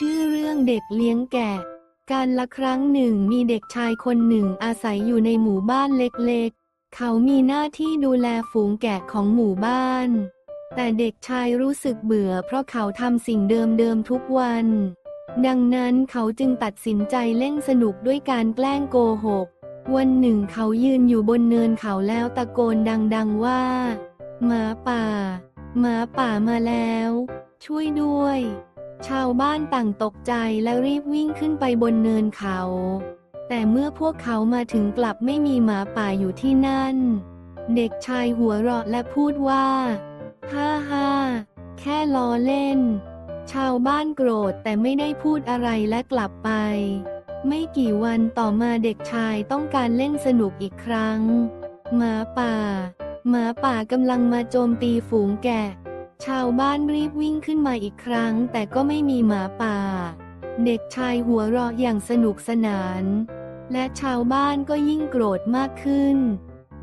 ชื่อเรื่องเด็กเลี้ยงแกะ การละครั้งหนึ่งมีเด็กชายคนหนึ่งอาศัยอยู่ในหมู่บ้านเล็กๆ เขามีหน้าที่ดูแลฝูงแกะของหมู่บ้าน แต่เด็กชายรู้สึกเบื่อเพราะเขาทำสิ่งเดิมๆทุกวัน ดังนั้นเขาจึงตัดสินใจเล่นสนุกด้วยการแกล้งโกหก วันหนึ่งเขายืนอยู่บนเนินเขาแล้วตะโกนดังๆว่า หมาป่า หมาป่ามาแล้ว ช่วยด้วย ชาวบ้านต่างตกใจและรีบวิ่งขึ้นไปบนเนินเขา แต่เมื่อพวกเขามาถึงกลับไม่มีหมาป่าอยู่ที่นั่น เด็กชายหัวเราะและพูดว่าฮ่าฮ่าแค่ล้อเล่น ชาวบ้านโกรธแต่ไม่ได้พูดอะไรและกลับไป ไม่กี่วันต่อมาเด็กชายต้องการเล่นสนุกอีกครั้ง หมาป่า หมาป่ากำลังมาโจมตีฝูงแกะ ชาวบ้านรีบวิ่งขึ้นมาอีกครั้ง แต่ก็ไม่มีหมาป่า เด็กชายหัวเราะอย่างสนุกสนาน และชาวบ้านก็ยิ่งโกรธมากขึ้น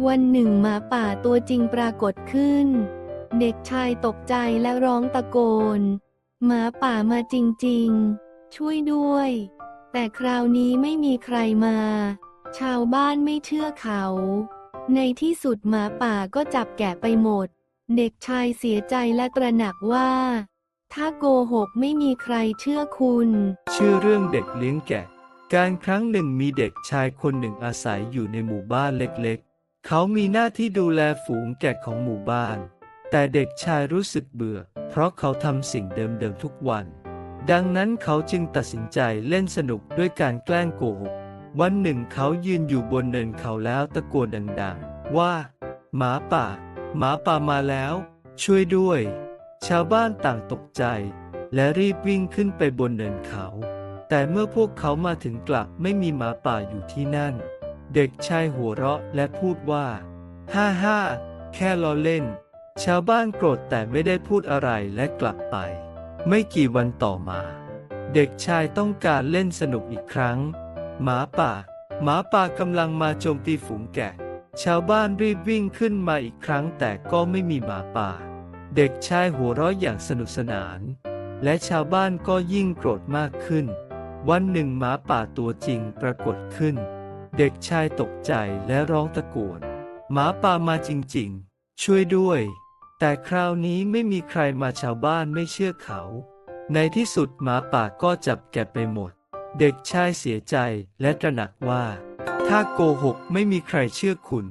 วันหนึ่งหมาป่าตัวจริงปรากฏขึ้น เด็กชายตกใจและร้องตะโกน หมาป่ามาจริงๆ ช่วยด้วย แต่คราวนี้ไม่มีใครมา ชาวบ้านไม่เชื่อเขา ในที่สุดหมาป่าก็จับแกะไปหมด เด็กชายเสียใจและตระหนักว่า ถ้าโกหกไม่มีใครเชื่อคุณ ชื่อเรื่องเด็กเลี้ยงแกะ การครั้งหนึ่งมีเด็กชายคนหนึ่งอาศัยอยู่ในหมู่บ้านเล็กๆ เขามีหน้าที่ดูแลฝูงแกะของหมู่บ้าน แต่เด็กชายรู้สึกเบื่อ เพราะเขาทำสิ่งเดิมๆทุกวัน ดังนั้นเขาจึงตัดสินใจเล่นสนุกด้วยการแกล้งโกหก วันหนึ่งเขายืนอยู่บนเนินเขาแล้วตะโกนดังๆ ว่า หมาป่า หมาป่ามาแล้ว ช่วยด้วย ชาวบ้านต่างตกใจ และรีบวิ่งขึ้นไปบนเนินเขา แต่เมื่อพวกเขามาถึงกลับไม่มีหมาป่าอยู่ที่นั่น เด็กชายหัวเราะและพูดว่า ฮ่าฮ่าแค่ล้อเล่น ชาวบ้านโกรธแต่ไม่ได้พูดอะไรและกลับไป ไม่กี่วันต่อมา เด็กชายต้องการเล่นสนุกอีกครั้ง หมาป่า หมาป่ากำลังมาโจมตีฝูงแกะ ชาวบ้านรีบวิ่งขึ้นมาอีกครั้งแต่ก็ไม่มีหมาป่า เด็กชายหัวเราะอย่างสนุกสนาน และชาวบ้านก็ยิ่งโกรธมากขึ้น วันหนึ่งหมาป่าตัวจริงปรากฏขึ้น เด็กชายตกใจและร้องตะโกนหมาป่ามาจริงๆ ช่วยด้วย แต่คราวนี้ไม่มีใครมาชาวบ้านไม่เชื่อเขา ในที่สุดหมาป่าก็จับแกะไปหมด เด็กชายเสียใจและตระหนักว่า ถ้าโกหกไม่มีใครเชื่อคุณ